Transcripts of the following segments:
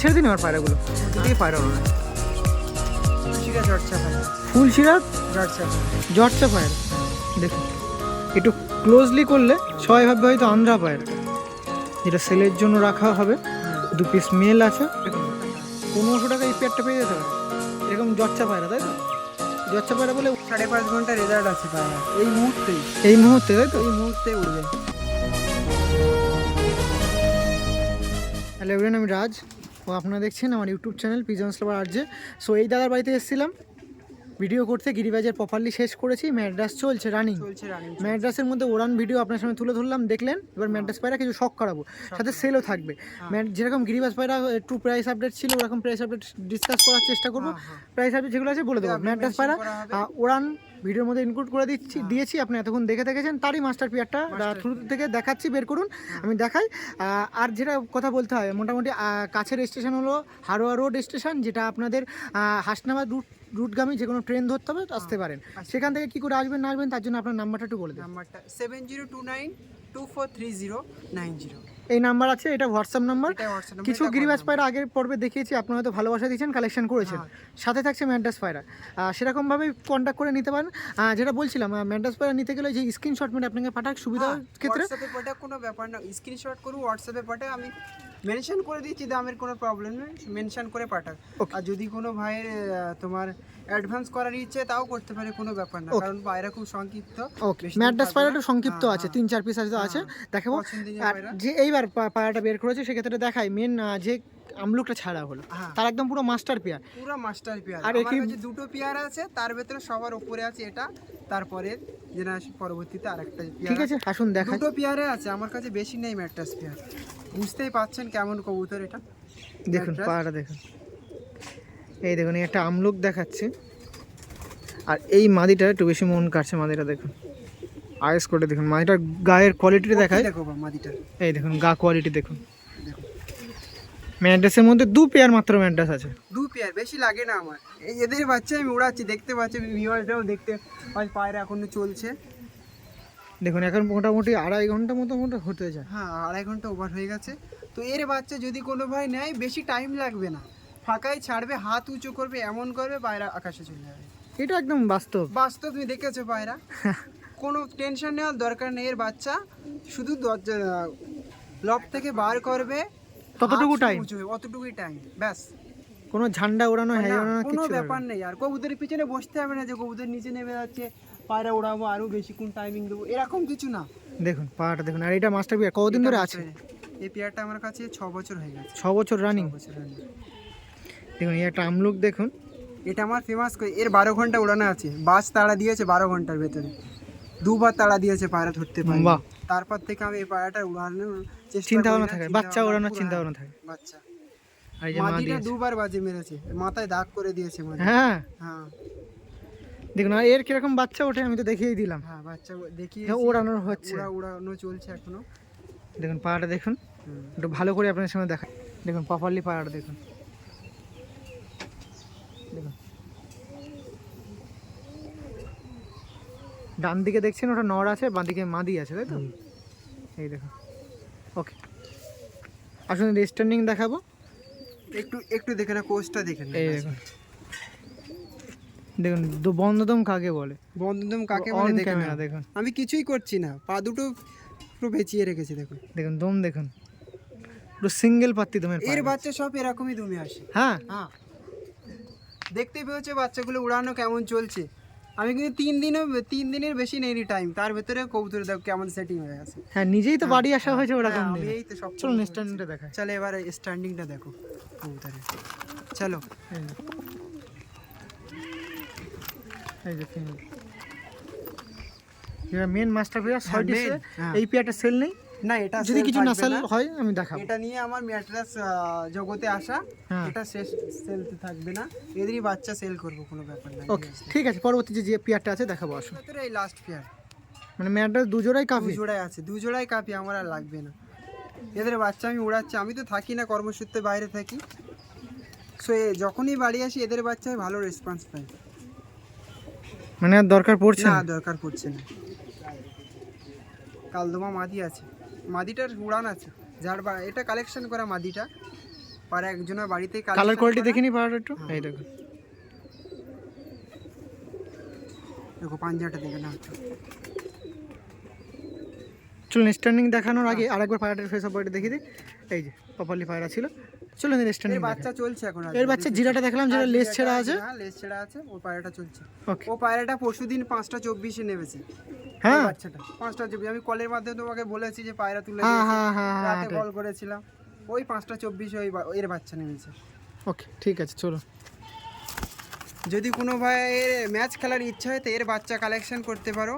ছেড়ে দিন আমার পায়রাগুলো। দিকে পায়রা ওড়ে। শিরা ফুল পায় জটটা পায়রা। দেখুন একটু ক্লোজলি করলে সবাই ভাববে হয়তো আন্ধ্রা পায়রা। যেটা সেলের জন্য রাখা হবে। দু পিস মেল আছে। পনেরোশো টাকা এই পেয়ারটা পেয়ে যেতে পারে। এরকম জচ্চা পায়রা তাই তো? জচ্চা পায়রা বলে সাড়ে পাঁচ ঘণ্টা রেজাল্ট আছে পায়রা এই মুহূর্তেই। এই মুহূর্তে তাই তো? এই মুহূর্তে উঠবে হ্যালো এভরিওয়ান আমি রাজ। ও আপনারা দেখছেন আমার YouTube channel pigeons lover RJ so এই দাদার বাড়িতে এসেছিলাম। ভিডিও করতে গিরিবাজার প্রপারলি শেষ করেছি। ম্যাড্রাস চলছে রানিং ম্যাড্রাসের মধ্যে ওরান ভিডিও আপনার সামনে তুলে ধরলাম দেখলেন? এবার ম্যাড্রাস পায়রা কিছু শখ করাবো। সাথে সেলও থাকবে। ম্যাড যেরকম গিরিবাজ পায়রা একটু প্রাইস আপডেট ছিল ওরকম প্রাইস আপডেট ডিসকাস করার চেষ্টা করব। প্রাইস আপডেট যেগুলো আছে বলে দেবো। ম্যাড্রাস পায়রা ওরান ভিডিওর মধ্যে ইনক্লুড করে দিচ্ছি দিয়েছি আপনি এতক্ষণ দেখে দেখেছেন তারই মাস্টার পিয়ারটা থ্রু থেকে দেখাচ্ছি বের করুন আমি দেখাই। আর যেটা কথা বলতে হয় মোটামুটি কাছের স্টেশন হলো হারোয়া রোড স্টেশন যেটা আপনাদের হাসনাবাদ রুট রুটগামী যে কোনো ট্রেন ধরতে হবে আসতে পারেন। সেখান থেকে কি করে আসবেন না আসবেন তার জন্য আপনার নাম্বারটা একটু বলে দিন। নাম্বারটা seven zero two nine two four three zero nine zero এই নাম্বার আছে এটা হোয়াটসঅ্যাপ নাম্বার। কিছু গিরিবাজ পায়রা আগের পর্বে দেখিয়েছি আপনারা হয়তো ভালোবাসা দিয়েছেন কালেকশন করেছেন। হ্যাঁ। সাথে থাকছে ম্যান্ডাস পায়রা। সেরকমভাবেই কন্ট্যাক্ট করে নিতে পারেন। যেটা বলছিলাম ম্যান্ডাস পায়রা নিতে গেলে যে স্ক্রিনশট মানে আপনাকে পাঠাক সুবিধার ক্ষেত্রে। হোয়াটসঅ্যাপে কোনো ব্যাপার না। স্ক্রিনশট করুন হোয়াটসঅ্যাপে পাঠায় আমি মেনশন করে দিচ্ছি দামের কোনো প্রবলেম নেই মেনশন করে পাঠাক. আর যদি কোনো ভাইয়ের তোমার অ্যাডভান্স করার ইচ্ছে তাও করতে পারে কোনো ব্যাপার না। কারণ পায়রা খুব সংক্ষিপ্ত। ওকে ম্যাড্রাস পায়রাটা সংক্ষিপ্ত হ্যাঁ, আছে হ্যাঁ। তিন চার পিস আছে আছে দেখাবো। যে এইবার পায়রাটা বের করেছে সেক্ষেত্রে দেখাই মেন যে আমলুকটা ছাড়া হলো। হ্যাঁ। তার একদম পুরো মাস্টার পেয়ার। পুরো মাস্টার পেয়ার। আর আমার কাছে দুটো পেয়ার আছে তার ভেতরে সবার উপরে আছে এটা তারপরে যেটা পরবর্তীতে আরেকটা ঠিক আছে আসুন দেখাই। দুটো পেয়ারে আছে আমার কাছে বেশি নেই ম্যাট্রাস পেয়ার। বুঝতেই পাচ্ছেন কেমন কবুতর এটা। দেখুন? পায়রাটা দেখুন। এই দেখুন একটা আমলুক দেখাচ্ছে। আর এই মাদিটা একটু বেশি মন কাটছে মাদিটা দেখুন। আয়েস করে দেখুন মাদিটার গায়ের কোয়ালিটি দেখায় দেখো মাদিটা। এই দেখুন গা কোয়ালিটি দেখুন। দেখো। ম্যাড্রেসের মধ্যে দু পেয়ার মাত্র ম্যাড্রেস আছে। দু পেয়ার বেশি লাগে না আমার। এই এদের বাচ্চা আমি উড়াচ্ছি দেখতে পাচ্ছি ভিউয়ার্সরাও দেখতে পায়রা এখনও চলছে। দেখুন এখন মোটামুটি আড়াই ঘণ্টা মতো মতো হতে যায়। হ্যাঁ আড়াই ঘণ্টা ওভার হয়ে গেছে। তো এর বাচ্চা যদি কোনো ভাই নেয় বেশি টাইম লাগবে না। ফাঁকাই ছাড়বে হাত উঁচু করবে এমন করবে পায়রা আকাশে চলে যাবে। এটা একদম বাস্তব। বাস্তব তুমি দেখেছ পায়রা? কোনো টেনশন নেওয়ার দরকার নেই এর বাচ্চা শুধু দরজা লক থেকে বার করবে ততটুকু হবে, অতটুকুই টাইম ব্যাস। কোনো ঝান্ডা ওড়ানো হ্যাঁ ওড়ানো কোনো কিছু ব্যাপার নেই আর কবুতরের পিছনে বসতে হবে না যে কবুতর নিচে নেমে যাচ্ছে পায়রা ওড়াবো আরও বেশিক্ষণ টাইমিং দেবো এরকম কিছু না। দেখুন পাহাড়টা দেখুন আর এটা মাস্টার পিয়ার কতদিন ধরে আছে? এই পেয়ারটা আমার কাছে ছ বছর হয়ে গেছে। ছ বছর রানিং দেখুন এই একটা আমলুক দেখুন। এটা আমার ফেমাস এর বারো ঘণ্টা উড়ানো আছে বাস তাড়া দিয়েছে বারো ঘণ্টার ভেতরে। দুবার তাড়া দিয়েছে পায়রা ধরতে পারি। তারপর থেকে আমি এই পায়রাটা চেষ্টা চিন্তা ভাবনা থাকে বাচ্চা ওড়ানোর চিন্তা ভাবনা থাকে। বাচ্চা। আর এই যে মা মাদিটা দিয়েছে দুবার বাজে মেরেছে মাথায় দাগ করে দিয়েছে মাদি। হ্যাঁ। হ্যাঁ। দেখুন আর এর কীরকম বাচ্চা ওঠে আমি তো দেখিয়েই দিলাম। হ্যাঁ বাচ্চা দেখি হ্যাঁ, ওড়ানোর হচ্ছে। উড়া উড়ানো চলছে এখনও। দেখুন পাহাড়টা দেখুন। হুম। একটু ভালো করে আপনার সামনে দেখা দেখুন প্রপারলি পাহাড়টা দেখুন। দেখুন। ডান দিকে দেখছেন ওটা নর আছে বাঁ দিকে মাদি আছে তাই তো? এই দেখুন। ওকে আসুন স্ট্যান্ডিং দেখাবো। একটু একটু দেখে না কোচটা দেখে না এই দেখুন। দেখুন দু- বন্ধদম কাকে বলে? বন্ধদম কাকে বলে দেখে না দেখুন। আমি কিছুই করছি না পা দুটো পুরো ভেচিয়ে রেখেছি দেখুন। দেখুন দম দেখুন। পুরো সিঙ্গেল পাত্তি দমের এর বাচ্চা সব এরকমই দমে আসে। হ্যাঁ। হ্যাঁ। দেখতে পেয়েছে বাচ্চাগুলো উড়ানো কেমন চলছে? আমি কিন্তু তিন দিনও তিন দিনের বেশি নেই টাইম তার ভেতরে কবুতর দেখো কেমন সেটিং হয়ে গেছে হ্যাঁ নিজেই তো বাড়ি আসা হয়েছে ওরকম হ্যাঁ, এই তো সব চলুন স্ট্যান্ডিংটা দেখায় চলো এবার স্ট্যান্ডিংটা দেখো কবুতরের। চলো। এই যে। এই যে মেন মাস্টার পেয়ার হ্যাঁ, আছে। হ্যাঁ। এই পেয়ারটা সেল নেই। না এটা যদি কিছু না। সেল হয় আমি দেখাবো। এটা নিয়ে আমার ম্যাট্রাস জগতে আসা হ্যাঁ। এটা শেষ সেল থাকবে না। এদেরই বাচ্চা সেল করব কোনো ব্যাপার না। ওকে ঠিক আছে পরবর্তী যে- যে পেয়ারটা আছে দেখাবো আসুন এই লাস্ট পেয়ার। মানে ম্যাটটা দুজোড়াই দু কাফি। জোড়াই আছে দু জোড়াই কাপি আমার আর লাগবে না। এদের বাচ্চা আমি উড়াচ্ছি আমি তো থাকি না কর্মসূত্রে বাইরে থাকি। সো যখনই বাড়ি আসি এদের বাচ্চায় ভালো রেসপন্স পাই। মানে আর দরকার পড়ছে না? দরকার পড়ছে না। কালদমা মাদি আছে। মাদিটার উড়ান আছে। যার বা এটা কালেকশন করা মাদিটা। আর একজনের বাড়িতে কালার কোয়ালিটি দেখিনি পাহাড় একটু? এই দেখো। দেখো পাঞ্জাটা দেখে না। চলুন স্ট্যান্ডিং দেখানোর আগে আরেকবার পায়রাটার ফেস অপারেটর দেখিয়ে দিই। এই যে প্রপারলি ফায়ার ছিল। চলুন এর বাচ্চা চলছে এখন এর বাচ্চা জিরাটা দেখলাম যেটা লেস ছেড়া আছে। হ্যাঁ লেজ ছেড়া আছে পায়রাটা চলছে। ও পায়রাটা পরশু দিন পাঁচটা চব্বিশে নেমেছে। হ্যাঁ। বাচ্চাটা পাঁচটা চব্বিশ আমি কলের মাধ্যমে তোমাকে বলেছি যে পায়রা তুলে হ্যাঁ। হ্যাঁ হ্যাঁ হ্যাঁ রাতে কল করেছিলাম। ওই পাঁচটা চব্বিশে ওই এর বাচ্চা নেমেছে। ওকে ঠিক আছে চলো। যদি কোনো ভাইয়ের ম্যাচ খেলার ইচ্ছা হয় তো এর বাচ্চা কালেকশন করতে পারো।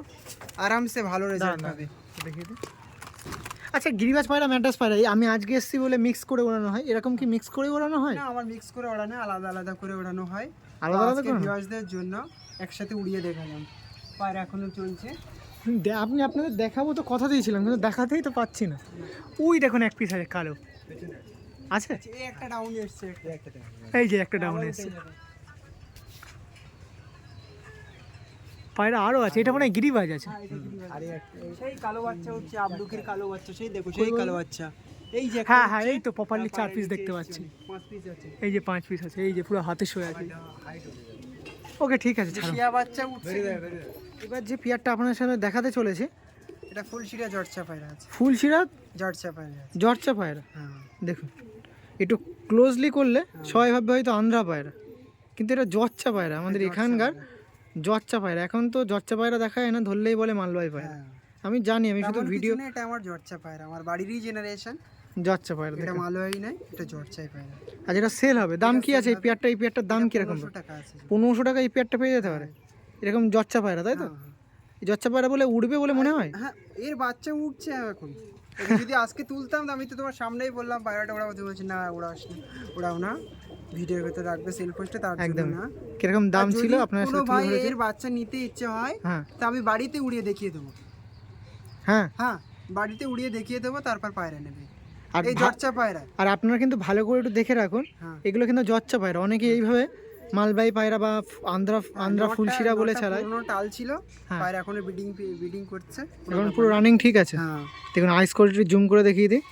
আরামসে ভালো রেজাল্ট পাবে। দেখিয়ে আচ্ছা গিরিবাজ পায়রা ম্যাড্রাস পায়রা এই আমি আজকে এসেছি বলে মিক্স করে ওড়ানো হয়? এরকম কি মিক্স করে ওড়ানো হয়? না আমার মিক্স করে ওড়ানো আলাদা আলাদা করে ওড়ানো হয়। আলাদা আলাদা করে ভিউয়ার্সদের জন্য একসাথে উড়িয়ে দেখালাম। পায়রা এখনও চলছে। আপনি আপনাদের দেখাবো তো কথা দিয়েছিলাম কিন্তু দেখাতেই তো পাচ্ছি না। ওই দেখুন এক পিস আছে কালো। আছে? এই একটা ডাউন এসছে। এই যে একটা ডাউন এসছে। পায়রা আরও আছে এটা মনে হয় গিরিবাজ আছে। সেই কালো বাচ্চা হচ্ছে আবলুকের কালো বাচ্চা সেই দেখো সেই কালো বাচ্চা। এই যে হ্যাঁ হ্যাঁ এই তো প্রপারলি চার পিস দেখতে পাচ্ছি। পাঁচ পিস আছে। এই যে পাঁচ পিস আছে এই যে পুরো হাতে শুয়ে আছে। ওকে ঠিক আছে ছাড়ো। শিয়া বাচ্চা উঠছে। এবার যে পিয়ারটা আপনার সামনে দেখাতে চলেছে এটা ফুল শিরা জর্চা পায়রা আছে। ফুল সিরাত জর্চা পায়রা জর্চা পায়রা? হ্যাঁ। দেখুন একটু ক্লোজলি করলে সবাই ভাববে হয়তো আন্ধ্রা পায়রা কিন্তু এটা জর্চা পায়রা আমাদের এখানকার জর্চা পায়রা এখন তো জর্চা পায়রা দেখা যায় না ধরলেই বলে মালবাই পায়রা। হ্যাঁ। আমি জানি আমি শুধু ভিডিও কিছু এটা আমার জর্চা পায়রা আমার বাড়িরই জেনারেশন জর্চা পায়রা এটা মালবাহী নাই এটা জর্চাই পায়রা আর এটা সেল হবে দাম কি আছে এই পেয়ারটা এই পেয়ারটার দাম কীরকম? পনেরোশো টাকা আছে। পনেরোশো টাকা এই পেয়ারটা পেয়ে যেতে পারে। এরকম জর্চা পায়রা তাই তো? হ্যাঁ, হ্যাঁ। এই জর্চা পায়রা বলে উড়বে বলে মনে হয়? হ্যাঁ এর বাচ্চা উঠছে এখন। যদি আজকে তুলতাম আমি তো তোমার সামনেই বললাম পায়রাটা তুমি বলছি না ওড়াস না ওড়াও না। ভিডিওর ভেতরে রাখবে সেল পোস্টে তার জন্য একদম। না। কীরকম দাম ছিল আপনার সাথে ভাই এর বাচ্চা নিতে ইচ্ছে হয় হ্যাঁ। তা আমি বাড়িতে উড়িয়ে দেখিয়ে দেবো। হ্যাঁ। হ্যাঁ বাড়িতে উড়িয়ে দেখিয়ে দেবো তারপর পায়রা নেবে। আর এই জর্চা পায়রা। আর আপনারা কিন্তু ভালো করে একটু দেখে রাখুন হ্যাঁ। এগুলো কিন্তু জচ্চা পায়রা। অনেকে এইভাবে মালবাই পায়রা বা আন্দ্রা আন্ধ্রা ফুলশিরা বলে চালায় পুরনো টাল ছিল হ্যাঁ। পায়রা এখনও বিডিং বিডিং করছে। এখন পুরো রানিং ঠিক আছে। হ্যাঁ। দেখুন আইস কোয়ালিটি জুম করে দেখিয়ে দিই।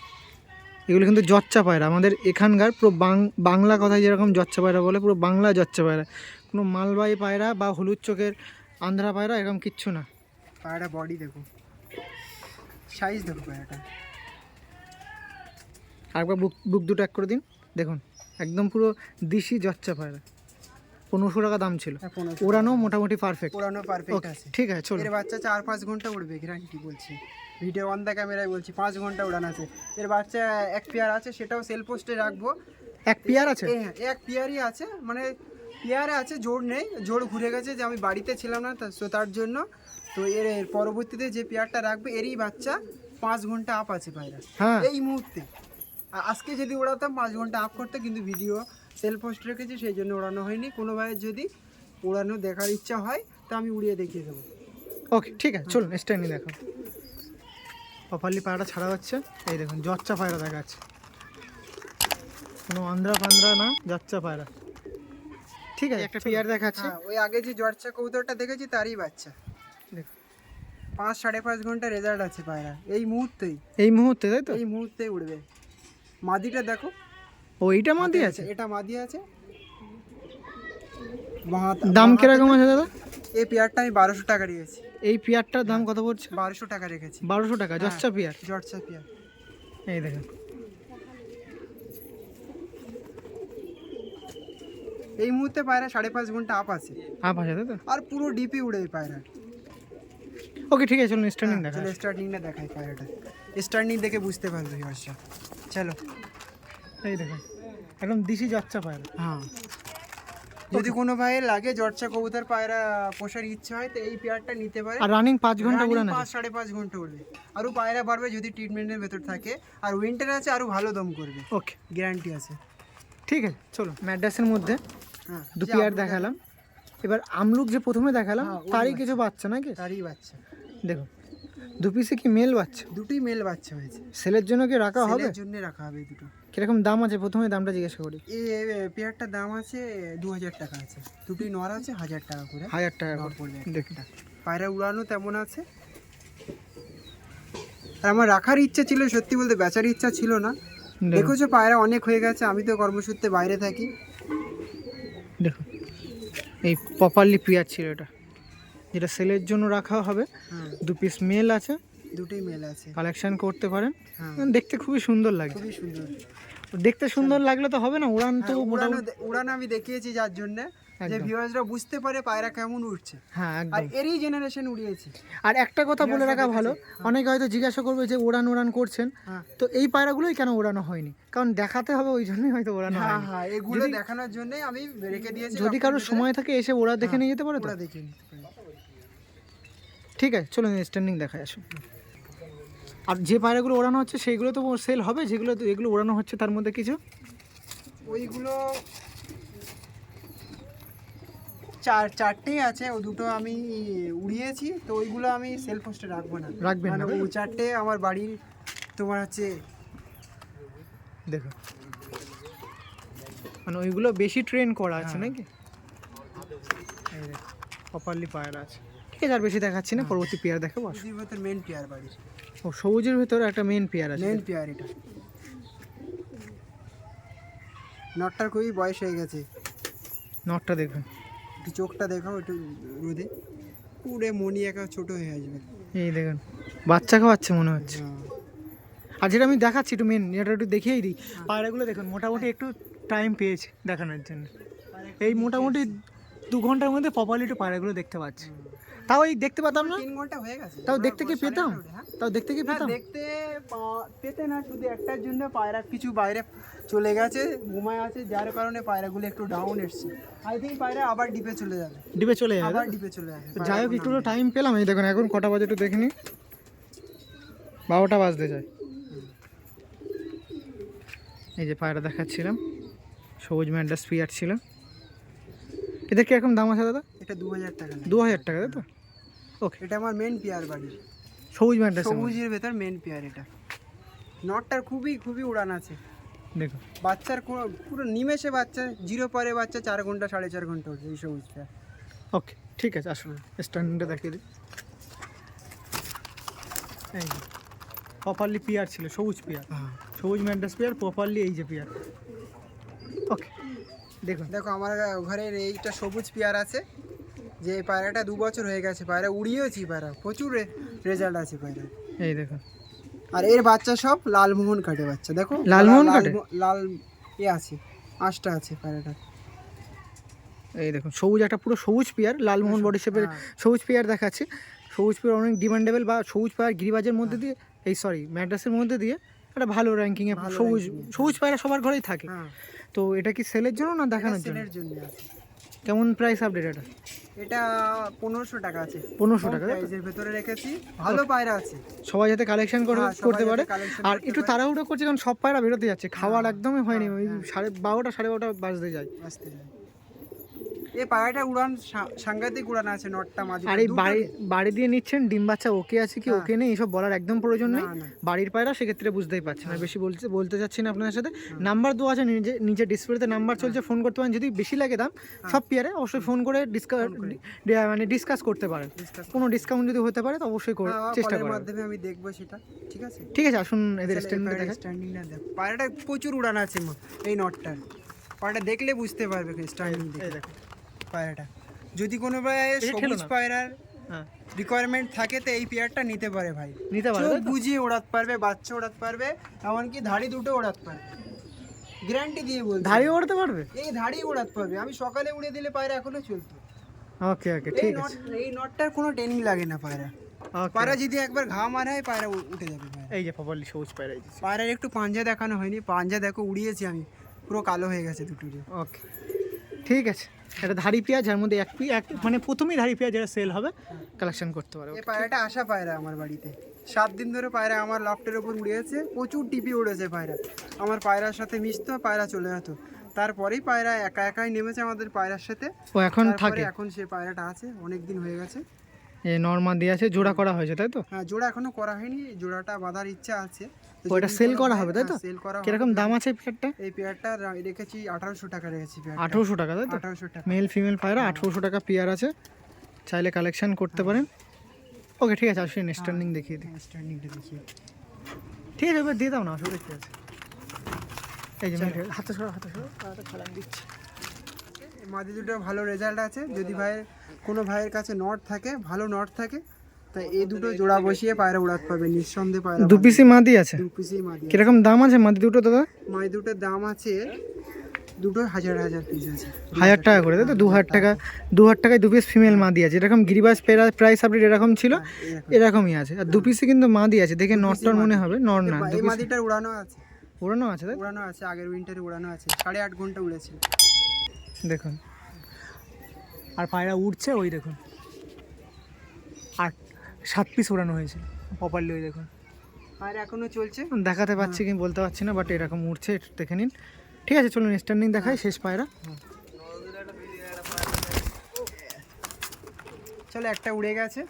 এগুলো কিন্তু জচ্চা পায়রা। আমাদের এখানকার পুরো বাং- বাংলা কথায় যেরকম জচ্চা পায়রা বলে পুরো বাংলা জচ্চা পায়রা। কোনো মালবাই পায়রা বা হলুদ চোখের আন্ধ্রা পায়রা এরকম কিচ্ছু না। পায়রা বডি দেখো। সাইজ দেখো পায়রাটা আরেকবার বুক বুক দুটো এক করে দিন। দেখুন একদম পুরো দিশি জচ্চা পায়রা। পনেরোশো টাকা দাম ছিল। হ্যাঁ, ওড়ানো মোটামুটি পারফেক্ট পুরানো পারফেক্ট আছে। ঠিক আছে চলো এর বাচ্চা চার পাঁচ ঘণ্টা উড়বে গ্যারান্টি বলছি। ভিডিও অন দ্য ক্যামেরায় বলছি পাঁচ ঘণ্টা উড়ান আছে। এর বাচ্চা এক পেয়ার আছে সেটাও সেল পোস্টে রাখব। এক পেয়ার আছে? হ্যাঁ এক পেয়ারই আছে মানে পেয়ারে আছে জোর নেই জোর ঘুরে গেছে যে আমি বাড়িতে ছিলাম না তা- তার জন্য। তো এর এর পরবর্তীতে যে পেয়ারটা রাখবে এরই বাচ্চা পাঁচ ঘণ্টা আপ আছে পায়রা হ্যাঁ। এই মুহূর্তে। আজকে যদি ওড়াতাম পাঁচ ঘণ্টা আপ করতে কিন্তু ভিডিও সেল পোস্ট রেখেছি সেই জন্য ওড়ানো হয়নি। কোনো ভাইয়ের যদি ওড়ানো দেখার ইচ্ছা হয় তা আমি উড়িয়ে দেখিয়ে দেবো। ওকে ঠিক আছে চলুন স্ট্যান্ডিং দেখো। প্রপারলি পায়রাটা ছাড়া হচ্ছে। এই দেখুন জচ্চা পায়রা দেখা যাচ্ছে কোনো আন্ধ্রা পান্দ্রা না জচ্চা পায়রা। ঠিক আছে একটা পেয়ার দেখাচ্ছে। হ্যাঁ ওই আগে যে জর্চা কবুতরটা দেখেছি তারই বাচ্চা। দেখুন। পাঁচ সাড়ে পাঁচ ঘণ্টা রেজাল্ট আছে পায়রা। এই মুহূর্তেই। এই মুহূর্তে তাই তো? এই মুহূর্তেই উড়বে। মাদিটা দেখো। ও এইটা মাদি আছে? এটা মাদি আছে। দাম কীরকম আছে দাদা? এই পেয়ারটা আমি বারোশো টাকা দিয়েছি। এই পেয়ারটার দাম কত পড়ছে? বারোশো টাকা রেখেছি। বারোশো টাকা জর্চা পেয়ার? জর্চা পেয়ার। এই দেখেন। এই মুহূর্তে পায়রা সাড়ে পাঁচ ঘণ্টা আপ আছে। হাফ আছে তাই তো? আর পুরো ডিপি উড়ে এই পায়রা। ওকে ঠিক আছে চলুন স্ট্যান্ডিং দেখা চলো স্টার্টিংটা দেখাই পায়রাটা। স্টার্টিং দেখে বুঝতে পারবে ভিউয়ার্সরা চলো। এই দেখুন একদম দিশি জচ্চা পায়রা। হ্যাঁ। যদি কোনো ভাইয়ের লাগে জর্চা কবুতর পায়রা পোষার ইচ্ছা হয় তো এই পেয়ারটা নিতে পারে। আর রানিং পাঁচ ঘণ্টা Running উড়ান পাঁচ সাড়ে পাঁচ ঘণ্টা উড়বে আরও পায়রা বাড়বে যদি ট্রিটমেন্টের ভেতর থাকে। আর উইন্টার আছে আরও ভালো দম করবে। ওকে গ্যারান্টি আছে। ঠিক আছে চলো ম্যাড্রাসের মধ্যে হ্যাঁ দু পেয়ার দেখালাম। এবার আমলুক যে প্রথমে দেখালাম হ্যাঁ, তারই কিছু বাচ্চা নাকি? তারই বাচ্চা। দেখুন দু পিসে কি মেল বাচ্চা? দুটোই মেল বাচ্চা হয়েছে। সেলের জন্য কি রাখা হবে? ছেলের জন্য রাখা হবে দুটো। কীরকম দাম আছে? প্রথমে দামটা জিজ্ঞাসা করি। এই পেয়ারটার দাম আছে দু হাজার টাকা আছে। দুটোই নর আছে হাজার টাকা করে। হাজার টাকা করে। পড়বে দেখুন পায়রা উড়ানো তেমন আছে। আর আমার রাখার ইচ্ছা ছিল সত্যি বলতে বেচার ইচ্ছা ছিল না। দেখেছ পায়রা অনেক হয়ে গেছে আমি তো কর্মসূত্রে বাইরে থাকি। দেখো। এই প্রপারলি পেয়ার ছিল এটা। যেটা সেলের জন্য রাখা হবে। হ্যাঁ। দু পিস মেল আছে। দুটোই মেল আছে। কালেকশন করতে পারেন। হ্যাঁ। দেখতে খুবই সুন্দর লাগছে। খুবই সুন্দর। দেখতে সুন্দর লাগলে তো হবে না উড়ান তো হ্যাঁ, উড়ানো মোটামুটি উড়ান আমি দেখিয়েছি যার জন্য। যে। ভিউয়ার্সরা বুঝতে পারে পায়রা কেমন উঠছে হ্যাঁ আর এরই জেনারেশন উড়িয়েছি। আর একটা কথা বলে রাখা ভালো অনেকে হয়তো জিজ্ঞাসা করবে যে উড়ান উড়ান করছেন। হ্যাঁ। তো এই পায়রাগুলোই কেন ওড়ানো হয়নি? কারণ দেখাতে হবে ওই জন্যই হয়তো ওড়ানো হ্যাঁ হ্যাঁ এগুলো দেখানোর জন্য আমি রেখে দিয়েছি যদি কারও সময় থাকে এসে ওরা দেখে নিয়ে যেতে পারে তো? দেখে নিতে পারে। ঠিক আছে চলুন স্ট্যান্ডিং দেখায় আসুন। আর যে পায়রাগুলো ওড়ানো হচ্ছে সেইগুলো তো সেল হবে যেগুলো এগুলো ওড়ানো হচ্ছে তার মধ্যে কিছু? ওইগুলো চার চারটেই আছে ও দুটো আমি উড়িয়েছি তো ওইগুলো আমি সেল পোস্টে রাখব না। রাখবেন না মানে ওই চারটে আমার বাড়ির তোমার হচ্ছে দেখো। মানে ওইগুলো বেশি ট্রেন করা আছে নাকি? এই প্রপারলি পায়রা আছে। ঠিক আর বেশি দেখাচ্ছি না? পরবর্তী পেয়ার দেখাবো। দুই ভেতর মেন পেয়ার বাড়ির ও সবুজের ভেতরে একটা মেন পেয়ার আছে। মেন পেয়ার এটা। নটটার খুবই বয়স হয়ে গেছে। নটটা দেখুন একটু চোখটা দেখাও একটু রোদে। পুরে মনি একা ছোট হয়ে আসবে। এই দেখুন বাচ্চা খাওয়াচ্ছে মনে হচ্ছে। হ্যাঁ। আর যেটা আমি দেখাচ্ছি একটু মেন এটা একটু দেখিয়েই দিই। পায়রাগুলো দেখুন মোটামুটি একটু টাইম পেয়েছে দেখানোর জন্য। এই মোটামুটি দু ঘণ্টার মধ্যে প্রপারলি একটু পায়রাগুলো দেখতে পাচ্ছি। তাও এই দেখতে পেতাম না? তিন ঘণ্টা হয়ে গেছে। তাও দেখতে কি পেতাম? হ্যাঁ? তাও দেখতে কি পেতাম? দেখতে পেতে না শুধু একটার জন্য পায়রা কিছু বাইরে চলে গেছে ঘুমায় আছে যার কারণে পায়রাগুলো একটু ডাউন এসছে। আই থিঙ্ক পায়রা আবার ডিপে চলে যাবে। ডিপে চলে যাবে? আবার ডিপে চলে যাবে। যাই হোক একটু টাইম পেলাম। এই দেখুন এখন কটা বাজে একটু দেখিনি বারোটা বাজতে যায়। এই যে পায়রা দেখাচ্ছিলাম। সবুজ ম্যান্ডাস পিয়ার ছিল। এদের কীরকম দাম আছে দাদা? এটা দু হাজার টাকা। দু হাজার টাকা তাই তো? ওকে এটা আমার মেন পেয়ার বাড়ি। সবুজ ম্যান্ডাস সবুজের ভেতর মেন পেয়ার এটা। নটটার খুবই খুবই উড়ান আছে। দেখো। বাচ্চার পুরো নিমেষে বাচ্চা জিরো পরে বাচ্চা চার ঘণ্টা সাড়ে চার ঘণ্টা ওঠে এই সবুজ পেয়ার। ওকে ঠিক আছে আসুন। স্ট্যান্ডিংটা দেখিয়ে দিই। এই প্রপারলি পিয়ার ছিল সবুজ পিয়ার। সবুজ ম্যান্ডাস পিয়ার প্রপারলি এই যে পিয়ার। ওকে দেখুন। দেখো আমার ঘরের এইটা সবুজ পেয়ার আছে। যে এই পায়রাটা দু বছর হয়ে গেছে পায়রা উড়িয়েছি পায়রা প্রচুর রেজাল্ট আছে পায়রা এই দেখুন আর এর বাচ্চা সব লালমোহন কাটে বাচ্চা দেখো? লালমোহন লাল- কাটে? লাল এ আছে আঁশটা আছে পায়রাটা। এই দেখুন সবুজ একটা পুরো সবুজ পেয়ার লালমোহন বডি শেপের হ্যাঁ। সবুজ পেয়ার দেখাচ্ছে। সবুজ পেয়ার অনেক ডিমান্ডেবল বা সবুজ পেয়ার গিরিবাজের মধ্যে দিয়ে এই সরি ম্যাড্রাসের মধ্যে দিয়ে একটা ভালো র্যাঙ্কিংয়ে সবুজ সবুজ পায়রা সবার ঘরেই থাকে। হ্যাঁ। তো এটা কি সেলের জন্য না দেখানোর জন্য? সেলের জন্য আছে। কেমন প্রাইস আপডেট এটা? এটা পনেরোশো টাকা আছে। পনেরোশো টাকা প্রাইজের ভেতরে রেখেছি। ভালো পায়রা আছে। সবাই যাতে কালেকশন করে হ্যাঁ, করতে পারে। আর একটু তারা তাড়াহুড়ো করছে কারণ সব পায়রা বেরোতে যাচ্ছে। খাওয়ার হ্যাঁ, একদমই হয়নি। ওই হ্যাঁ। সাড়ে বারোটা সাড়ে বারোটা বাজতে যায়। আসতে যায়। এই পায়রাটা উড়ান সাংঘাতিক উড়ান আছে নটটা মাঝে আর এই বাড়ি বাড়ি দিয়ে নিচ্ছেন? ডিম বাচ্চা ওকে আছে কি হ্যাঁ। ওকে নেই? এসব বলার একদম প্রয়োজন নেই? বাড়ির পায়রা সেক্ষেত্রে বুঝতেই পারছেন না। বেশি বলতে বলতে চাচ্ছি না আপনাদের সাথে। নাম্বার দেওয়া আছে নিজে নিচে ডিসপ্লেতে নাম্বার চলছে ফোন করতে পারেন। যদি বেশি লাগে দাম সব পেয়ারে অবশ্যই ফোন করে ডিসকাস মানে ডিসকাস করতে পারেন। কোনো ডিসকাউন্ট যদি হতে পারে তো অবশ্যই করে- চেষ্টা করার মাধ্যমে আমি দেখব সেটা। ঠিক আছে? ঠিক আছে আসুন এদের স্ট্যান্ডে স্ট্যান্ডিংটা দেখো। পায়রাটা প্রচুর উড়ান আছে এই নটটার পায়রাটা দেখলে বুঝতে পারবে স্ট্যান্ডিং দেখে। দেখো। পায়রাটা। যদি কোনো সবুজ পায়রার হ্যাঁ। রিকোয়ারমেন্ট থাকে তো এই পেয়ারটা নিতে পারে ভাই। নিতে তো? বুঝিয়ে ওড়াতে পারবে বাচ্চা ওড়াতে পারবে এমনকি ধাড়ি দুটো ওড়াতে পারবে। গ্যারান্টি দিয়ে বলছি। ধাড়ি ওড়তে পারবে? এই ধাড়ি ওড়াতে পারবে। আমি সকালে উড়ে দিলে পায়রা এখনও চলতো। ওকে ওকে ঠিক আছে। এই নটটার কোনো ট্রেনিং লাগে না পায়রা। পায়রা যদি একবার ঘা মারা হয় পায়রা উঠে যাবে এই যে প্রপারলি সবুজ পায়রা পায়রার একটু পাঞ্জা দেখানো হয়নি। পাঞ্জা দেখো উড়িয়েছি আমি। পুরো কালো হয়ে গেছে দুটোরই। ওকে ঠিক আছে। এটা ধাড়ি পেঁয়াজ যার মধ্যে এক পি এক মানে প্রথমেই ধাড়ি পেঁয়াজ যেটা সেল হবে কালেকশন করতে পারবে এই পায়রাটা আসা পায়রা আমার বাড়িতে। সাত দিন ধরে পায়রা আমার লফটের ওপর উড়িয়েছে প্রচুর টিপি উড়েছে পায়রা। আমার পায়রার সাথে মিশতো পায়রা চলে যেত। তারপরেই পায়রা একা একাই নেমেছে আমাদের পায়রার সাথে। ও এখন থাকে। এখন সে পায়রাটা আছে অনেক দিন হয়ে গেছে। এই নর্মাল দিয়ে আছে জোড়া করা হয়েছে তাই তো? হ্যাঁ জোড়া এখনও করা হয়নি জোড়াটা বাঁধার ইচ্ছা আছে। তো ও, এটা যদি sell কোনো করা হবে, তাই তো? হ্যাঁ, sell করা হবে। কীরকম দাম আছে পেয়ারটা এই পেয়ারটা রেখেছি আঠারোশো টাকা রেখেছি আঠেরোশো টাকা তাই তো? আঠারোশো টাকা। মেল ফিমেল পায়রা আঠেরোশো টাকা পেয়ার আছে। চাইলে কালেকশন করতে পারেন। ওকে ঠিক আছে আসুন স্ট্যান্ডিং দেখিয়ে দিই। স্ট্যান্ডিংটা দেখিয়ে ঠিক আছে এবার দিয়ে দাও না অসুবিধা কি আছে এই যে হাতে সরো হাতে সরো। খালাম দিচ্ছি। মাদি দুটো ভালো রেজাল্ট আছে। যদি ভাইয়ের কোনো ভাইয়ের কাছে নট থাকে ভালো নট থাকে তা এই দুটো জোড়া বসিয়ে পায়রা উড়াতে পারবে নিঃসন্দেহে পায়রা দু পিসি মাদি আছে? দু পিসেই মাদি কীরকম দাম আছে মাদি দুটো দাদা? মাদি দুটোর দাম আছে দুটো হাজার হাজার পিস আছে। হাজার টাকা করে তাই তো? দু হাজার টাকা দু হাজার টাকায় দু পিস ফিমেল মাদি আছে। এরকম গিরিবাস প্রাইস আপডেট এরকম ছিল এরকমই আছে। আর দু পিসে কিন্তু মাদি আছে দেখে নটটার মনে হবে নর না এই মাদিটার উড়ানো আছে। পুরনো আছে তাই উড়ানো আছে আগের উইন্টারে উড়ানো আছে সাড়ে আট ঘণ্টা উড়েছে। দেখুন। আর পায়রা উঠছে ওই দেখুন। আট সাত পিস ওড়ানো হয়েছে প্রপারলি ওই দেখুন। আর এখনও চলছে? দেখাতে পাচ্ছি কি বলতে পারছি না বাট এরকম উঠছে দেখে নিন। ঠিক আছে চলুন স্ট্যান্ডিং দেখাই শেষ পায়রা। চলো একটা উড়ে গেছে।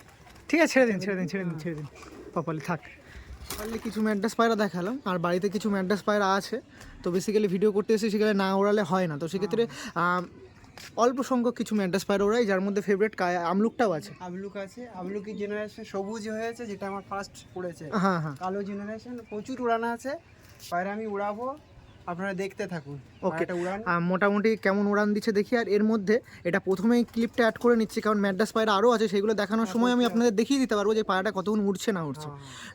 ঠিক আছে ছেড়ে দিন ছেড়ে দিন ছেড়ে দিন ছেড়ে দিন প্রপারলি থাক। পারলে কিছু ম্যাড্রাস পায়রা দেখালাম আর বাড়িতে কিছু ম্যাড্রাস পায়রা আছে তো বেসিক্যালি ভিডিও করতে এসে সেখানে না ওড়ালে হয় না। তো সেক্ষেত্রে অল্প সংখ্যক কিছু ম্যান্ডাস পায় ওরাই যার মধ্যে ফেভারিট আমলুকটাও আছে। আমলুক আছে। আবলুকি জেনারেশন সবুজ হয়েছে যেটা আমার ফার্স্ট পড়েছে। হ্যাঁ হ্যাঁ। কালো জেনারেশন প্রচুর উড়ানো আছে। পায়রা আমি উড়াবো। আপনারা দেখতে থাকুন। ওকে মোটামুটি কেমন উড়ান দিচ্ছে দেখি আর এর মধ্যে এটা প্রথমেই ক্লিপটা অ্যাড করে নিচ্ছি কারণ ম্যাড্রাস পায়রা আরও আছে সেগুলো দেখানোর সময় আমি আপনাদের দেখিয়ে দিতে পারব যে পায়রাটা কতক্ষণ উঠছে না উঠছে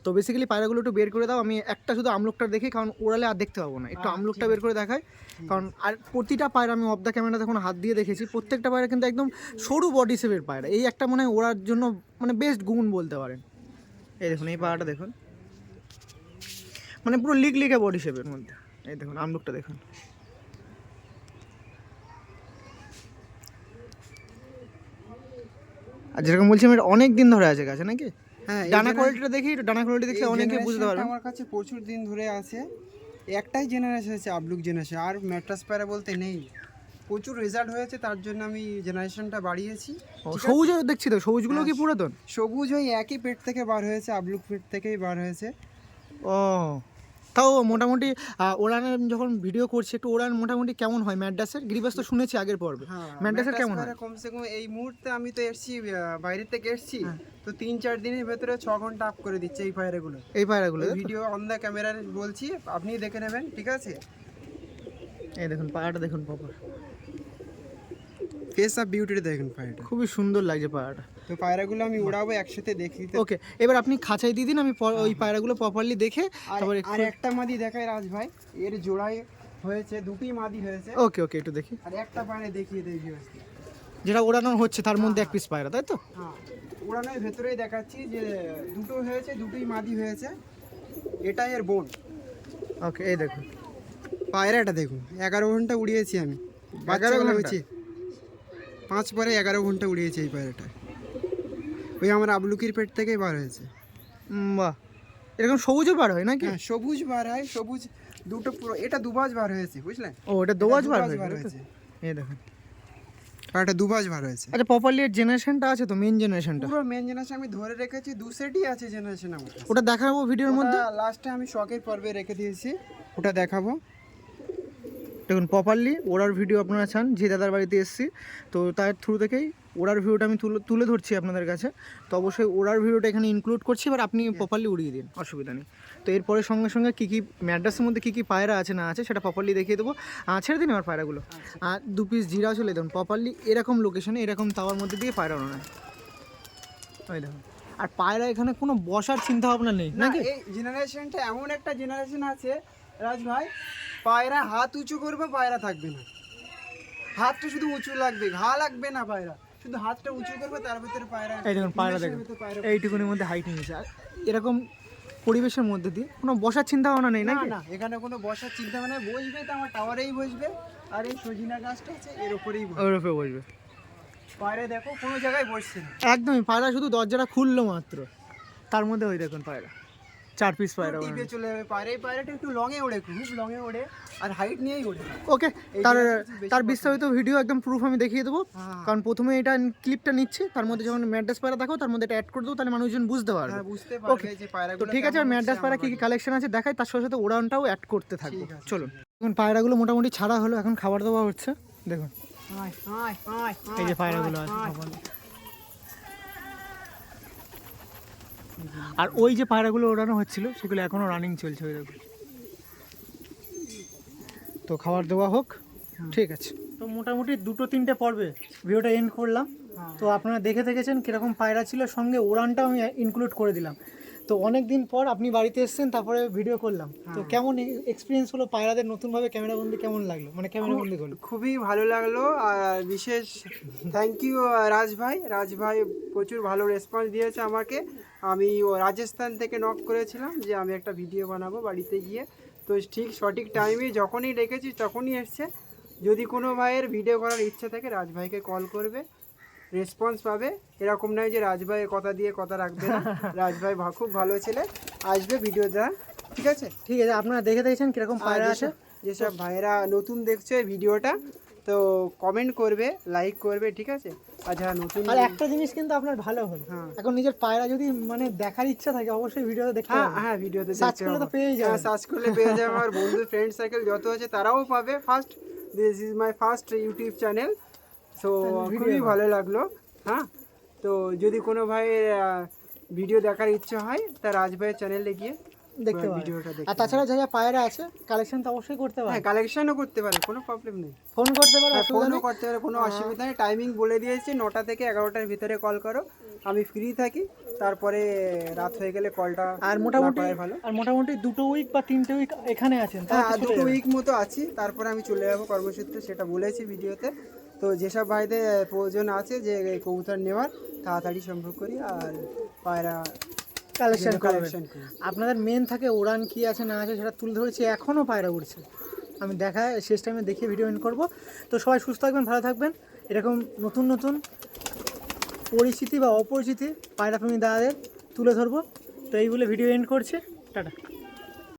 তো বেসিক্যালি পায়রাগুলো একটু বের করে দাও আমি একটা শুধু আমলকটা দেখি কারণ ওড়ালে আর দেখতে পাবো না। একটু আমলকটা বের করে দেখাই কারণ আর প্রতিটা পায়রা আমি অফ দ্য ক্যামেরা তখন হাত দিয়ে দেখেছি প্রত্যেকটা পায়রা কিন্তু একদম সরু বডি শেপের পায়রা। এই একটা মনে হয় ওড়ার জন্য মানে বেস্ট গুণ বলতে পারেন। এই দেখুন এই পায়রাটা দেখুন। মানে পুরো লিক লিকে বডি শেপের মধ্যে। এই দেখুন আমলকটা দেখুন। আর যেরকম বলছি আমি অনেক দিন ধরে আছে গাছে নাকি? হ্যাঁ ডানা কোয়ালিটিটা দেখি ডানা কোয়ালিটি দেখে অনেকে বুঝতে পারবে। আমার কাছে প্রচুর দিন ধরে আছে। একটাই জেনারেশন আছে আবলুক জেনারেশন আর ম্যাট্রাস পায়রা বলতে নেই। প্রচুর রেজাল্ট হয়েছে তার জন্য আমি জেনারেশনটা বাড়িয়েছি। সবুজ দেখছি তো সবুজগুলো কি পুরাতন? সবুজ ওই একই পেট থেকে বার হয়েছে আবলুক পেট থেকেই বার হয়েছে। ও তাও মোটামুটি আহ, ওড়ানের যখন ভিডিও করছি একটু ওড়ান মোটামুটি কেমন হয়? ম্যাডাসের গ্রিবাস তো শুনেছি আগের পর্বে। হ্যাঁ ম্যাডাসের ম্যাট্রাস কেমন হয়? কমসে কম এই মুহূর্তে আমি তো এসছি বাইরে থেকে এসছি। হ্যাঁ। তো তিন চার দিনের ভেতরে ছ ঘণ্টা আপ করে দিচ্ছে এই পায়রাগুলো এই তো? ভিডিও অন দ্য ক্যামেরার বলছি আপনি দেখে নেবেন ঠিক আছে? এই দেখুন পায়রাটা দেখুন প্রপার। ফেস অফ বিউটিটা দেখুন পায়রাটা খুবই সুন্দর লাগছে পায়রাটা তো পায়রাগুলো আমি উড়াবো একসাথে দেখি ওকে এবার আপনি খাঁচাই দিয়ে দিন আমি ওই পায়রাগুলো প্রপারলি দেখে তারপরে আর একটা মাদি দেখায় রাজ ভাই এর জোড়াই হয়েছে দুটি মাদি হয়েছে। ওকে ওকে একটু দেখি। আর একটা পায়রা দেখিয়ে দেই ভিউয়ার্সকে যেটা ওড়ানো হচ্ছে তার মধ্যে এক পিস পায়রা তাই তো? হ্যাঁ উড়ানোর ভেতরেই দেখাচ্ছি যে দুটো হয়েছে দুটোই মাদি হয়েছে। এটাই এর বোন। ওকে এই দেখুন। পায়রাটা দেখুন এগারো ঘণ্টা উড়িয়েছি আমি। এগারো ঘণ্টা? হয়েছে। পাঁচ পরে এগারো ঘণ্টা উড়িয়েছি এই পায়রাটা। ওই আমার আবলুকির পেট থেকেই বার হয়েছে। বাহ। এরকম সবুজও বার হয় নাকি? হ্যাঁ সবুজ বার হয় সবুজ দুটো পুরো এটা দুবাজ বার হয়েছে বুঝলেন ও এটা দুবাজ বার হয়েছে এই দেখুন। আর এটা দুবাজ বার হয়েছে। আচ্ছা প্রপারলি এর জেনারেশনটা আছে তো মেন জেনারেশনটা পুরো মেন জেনারেশন আমি ধরে রেখেছি দু সেটই আছে জেনারেশন আমার ওটা দেখাবো ভিডিওর মধ্যে? লাস্টে আমি শখের পর্বে রেখে দিয়েছি ওটা দেখাবো। দেখুন প্রপারলি ওড়ার ভিডিও আপনারা চান যে দাদার বাড়িতে এসেছি তো তার থ্রু থেকেই ওড়ার ভিডিওটা আমি তুলে তুলে ধরছি আপনাদের কাছে। তো অবশ্যই ওড়ার ভিডিওটা এখানে ইনক্লুড করছি এবার আপনি প্রপারলি উড়িয়ে দিন অসুবিধা নেই। তো এরপরে সঙ্গে সঙ্গে কী কী ম্যাড্রাসের মধ্যে কী কী পায়রা আছে না আছে সেটা প্রপারলি দেখিয়ে দেবো। ছেড়ে দিন আমার পায়রাগুলো। আর দু পিস জিরা চলে দেখুন প্রপারলি এরকম লোকেশনে এরকম তাওয়ার মধ্যে দিয়ে পায়রা ওড়ানো হয়। ওই দেখুন। আর পায়রা এখানে কোনো বসার চিন্তা ভাবনা নেই নাকি? এই জেনারেশনটা এমন একটা জেনারেশন আছে রাজ ভাই পায়রা হাত উঁচু করবে পায়রা থাকবে না। হাতটা শুধু উঁচু লাগবে ঘা লাগবে না পায়রা। শুধু হাতটা উঁচু করবে তার ভিতরে পায়রা এই দেখুন পায়রা দেখুন। এইটুকুনির মধ্যে হাইট নিয়েছে এরকম পরিবেশের মধ্যে দিয়ে কোনো বসার চিন্তা ভাবনা নেই না না এখানে কোনো বসার চিন্তা মানে বসবে তো আমার টাওয়ারেই বসবে। আর এই সজিনা গাছটা আছে এর উপরেই বসবে। ওর উপরে বসবে। পায়রা দেখো কোনো জায়গায় বসছে না। একদমই পায়রা শুধু দরজাটা খুললো মাত্র। তার মধ্যে ওই দেখুন পায়রা। চার পিস পায়রা টিপে চলে যাবে। পায়রা এই পায়রাটা একটু লঙে ওড়ে খুব লঙে ওড়ে আর হাইট নিয়েই ওড়ে। ওকে তার তার বিস্তারিত ভিডিও একদম প্রুফ আমি দেখিয়ে দেবো। হ্যাঁ। কারণ প্রথমে এটা ক্লিপটা নিচ্ছি তার মধ্যে যখন ম্যাড্রাস পায়রা দেখো তার মধ্যে এটা অ্যাড করে দেবো তাহলে মানুষজন বুঝতে পারবে। হ্যাঁ বুঝতে ওকে পারবে যে তো ঠিক আছে আর ম্যাড্রাস পায়রা কী কী কালেকশন আছে দেখাই তার সাথে সাথে উড়ানটাও অ্যাড করতে থাকব। চলুন। এখন পায়রাগুলো মোটামুটি ছাড়া হলো এখন খাবার দাবার হচ্ছে। দেখুন। এই যে পায়রাগুলো আছে আয়। সকালে। আর ওই যে পায়রাগুলো ওড়ানো হচ্ছিল সেগুলো এখনও রানিং চলছে ওই রকম। তো খাবার দেওয়া হোক ঠিক আছে। তো মোটামুটি দুটো তিনটে পর্বে ভিডিওটা এন্ড করলাম। তো আপনারা দেখে দেখেছেন কীরকম পায়রা ছিল সঙ্গে ওড়ানটাও আমি ইনক্লুড করে দিলাম। তো অনেক দিন পর আপনি বাড়িতে এসেছেন তারপরে ভিডিও করলাম। তো কেমন এক্সপিরিয়েন্স হলো পায়রাদের নতুনভাবে ক্যামেরাবন্দি কেমন লাগল? মানে ক্যামেরা ক্যামেরাবন্দি করল খুবই ভালো লাগল আর বিশেষ থ্যাংক ইউ রাজ ভাই। রাজ ভাই প্রচুর ভালো রেসপন্স দিয়েছে আমাকে। আমি ও রাজস্থান থেকে নক করেছিলাম যে আমি একটা ভিডিও বানাবো বাড়িতে গিয়ে। তো ঠিক সঠিক টাইমে যখনই ডেকেছি তখনই এসছে। যদি কোনো ভাইয়ের ভিডিও করার ইচ্ছা থাকে রাজ ভাইকে কল করবে। রেসপন্স পাবে। এরকম নয় যে রাজ ভাই কথা দিয়ে কথা রাখবে না। রাজ ভাই ভা- খুব ভালো ছেলে। আসবে ভিডিও দেওয়া ঠিক আছে? ঠিক আছে আপনারা দেখে দেখেছেন কীরকম পায়রা আছে যেসব- ভাইরা নতুন দেখছে ভিডিওটা তো কমেন্ট করবে লাইক করবে ঠিক আছে? আর যারা নতুন আর একটা জিনিস কিন্তু আপনার ভালো হলো। হ্যাঁ। এখন নিজের পায়রা যদি মানে দেখার ইচ্ছা থাকে অবশ্যই ভিডিওতে দেখতে হ্যাঁ হ্যাঁ ভিডিওতে সার্চ করলে তো পেয়েই যাবে সার্চ করলে পেয়ে যাবে আমার বন্ধু ফ্রেন্ড সার্কেল যত আছে তারাও পাবে। First this is my first YouTube channel so খুবই ভালো লাগল হ্যাঁ? তো যদি কোনো ভাইয়ের ভিডিও দেখার ইচ্ছা হয় তা রাজ ভাইয়ের চ্যানেলে গিয়ে দেখতে ভিডিওটা দেখতে আর তাছাড়া যা যা পায়রা আছে কালেকশন তো অবশ্যই করতে পারে। হ্যাঁ কালেকশনও করতে পারে কোনো প্রবলেম নেই। ফোন করতে পারো হ্যাঁ ফোনও করতে পারে কোনো অসুবিধা নেই। টাইমিং বলে দিয়েছি নটা থেকে এগারোটার ভিতরে কল করো। আমি ফ্রি থাকি তারপরে রাত হয়ে গেলে কলটা আর মোটামুটি ভালো। আর মোটামুটি দুটো উইক বা তিনটে উইক এখানে আছেন হ্যাঁ দুটো উইক মতো আছি তারপরে আমি চলে যাব কর্মসূত্রে সেটা বলেছি ভিডিওতে তো যেসব ভাইদের প্রয়োজন আছে যে এই কবুতর নেওয়ার তাড়াতাড়ি সম্ভব করি আর পায়রা কালেকশন কালেকশন করি। আপনাদের মেন থাকে উড়ান কি আছে না আছে সেটা তুলে ধরেছি এখনও পায়রা উড়ছে। আমি দেখা শেষ টাইমে দেখিয়ে ভিডিও এন্ড করব। তো সবাই সুস্থ থাকবেন ভালো থাকবেন। এরকম নতুন নতুন পরিচিতি বা অপরিচিতি পায়রা প্রেমী দাদাদের তুলে ধরবো। তো এই বলে ভিডিও এন্ড করছে। টাটা।